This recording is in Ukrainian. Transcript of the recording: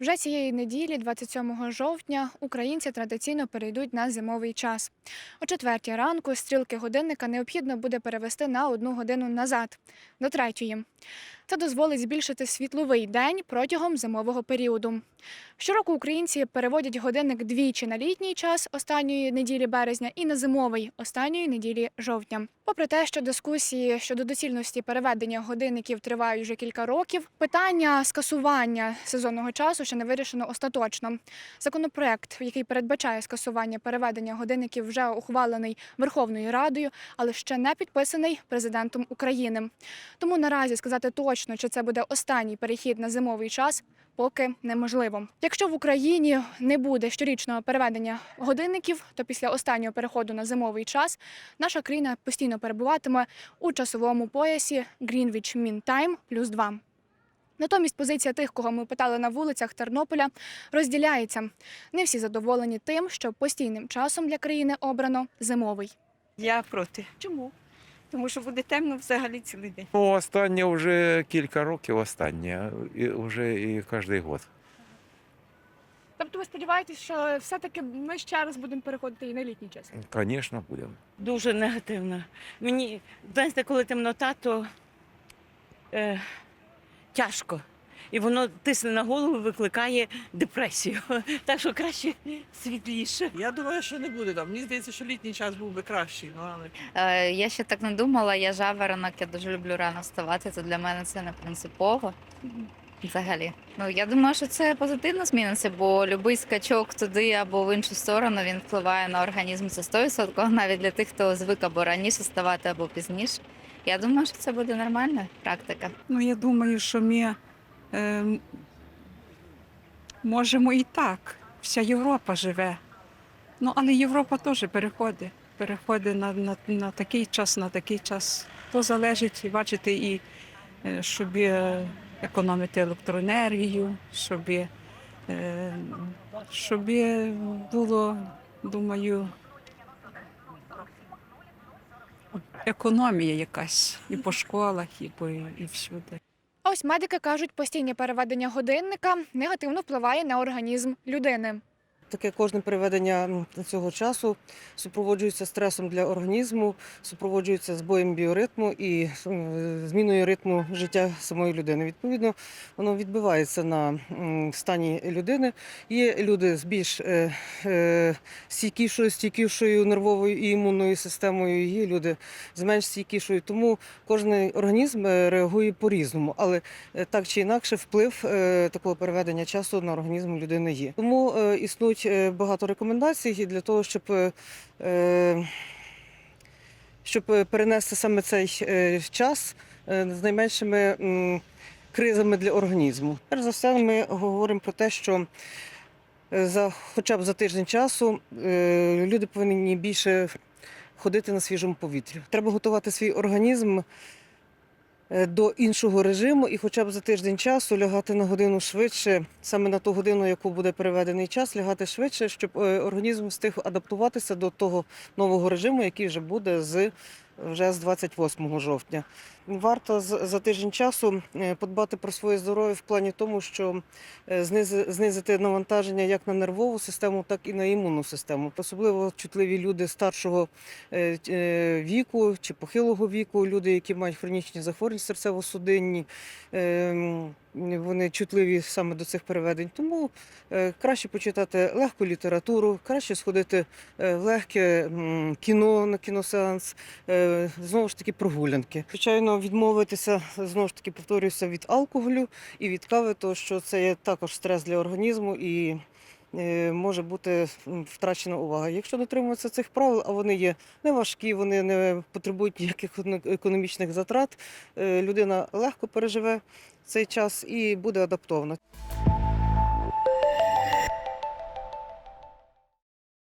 Вже цієї неділі, 27 жовтня, українці традиційно перейдуть на зимовий час. О четвертій ранку стрілки годинника необхідно буде перевести на одну годину назад, до третьої. Це дозволить збільшити світловий день протягом зимового періоду. Щороку українці переводять годинник двічі на літній час останньої неділі березня і на зимовий останньої неділі жовтня. Попри те, що дискусії щодо доцільності переведення годинників тривають вже кілька років, питання скасування сезонного часу ще не вирішено остаточно. Законопроект, який передбачає скасування переведення годинників, вже ухвалений Верховною Радою, але ще не підписаний президентом України. Тому наразі сказати точно, чи це буде останній перехід на зимовий час, поки неможливо. Якщо в Україні не буде щорічного переведення годинників, то після останнього переходу на зимовий час наша країна постійно перебуватиме у часовому поясі Greenwich Mean Time плюс 2. Натомість позиція тих, кого ми питали на вулицях Тернополя, розділяється. Не всі задоволені тим, що постійним часом для країни обрано зимовий. Я проти, Чому? Тому що буде темно взагалі цілий день. Ну, останнє вже кілька років, останнє, і вже і кожен год. Тобто ви сподіваєтесь, що все-таки ми ще раз будемо переходити і на літній час? Звісно, будемо. Дуже негативно. Мені, знаєте, коли темнота, то е, тяжко. І воно тисне на голову, викликає депресію. Так що краще світліше. Я думаю, що не буде там. Мені здається, що літній час був би кращий. Ну, але Е, Я ще так не думала. Я жаворонок, я дуже люблю рано вставати, то для мене це не принципово. Взагалі. Ну я думаю, що це позитивно зміниться, бо будь-який скачок туди або в іншу сторону він впливає на організм це 100%, навіть для тих, хто звик або раніше вставати, або пізніше. Я думаю, що це буде нормальна практика. Ну, я думаю, що ми е, можемо і так. Вся Європа живе. Ну, але Європа теж переходить. Переходить на, на, на такий час, на такий час. То залежить, бачите, і е, щоб е, економити електроенергію, щоб, е, щоб було, думаю, економія якась і по школах, і, по, і всюди. Ось медики кажуть, постійне переведення годинника негативно впливає на організм людини. Таке кожне переведення цього часу супроводжується стресом для організму, супроводжується збоєм біоритму і е, зміною ритму життя самої людини. Відповідно, воно відбивається на стані людини. Є люди з більш е, е, стійкішою, стійкішою нервовою і імунною системою, є люди з менш стійкішою. Тому кожен організм реагує по-різному. Але так чи інакше вплив такого переведення часу на організм людини є. Тому існують е, багато рекомендацій для того, щоб, е, е, щоб перенести саме цей час з найменшими кризами для організму. Перш за все, ми говоримо про те, що за хоча б за тиждень часу люди повинні більше ходити на свіжому повітрі. Треба готувати свій організм до іншого режиму і хоча б за тиждень часу лягати на годину швидше, саме на ту годину, яку буде переведений час, лягати швидше, щоб е, організм встиг адаптуватися до того нового режиму, який вже буде з вже з 28 жовтня. Варто за тиждень часу е, подбати про своє здоров'я в плані тому, що е, знизити навантаження як на нервову систему, так і на імунну систему. Особливо чутливі люди старшого е, віку чи похилого віку, люди, які мають хронічні захворювання серцево-судинні. Вони чутливі саме до цих переведень. Тому е, краще почитати легку літературу, краще сходити е, в легке кіно на кіносеанс, е, знову ж таки прогулянки. Звичайно, відмовитися знову ж таки повторююся від алкоголю і від кави, тому що це є також стрес для організму і може бути втрачена увага. Якщо дотримуватися цих правил, а вони є не важкі, вони не потребують ніяких економ- економічних затрат, е, людина легко переживе цей час і буде адаптована.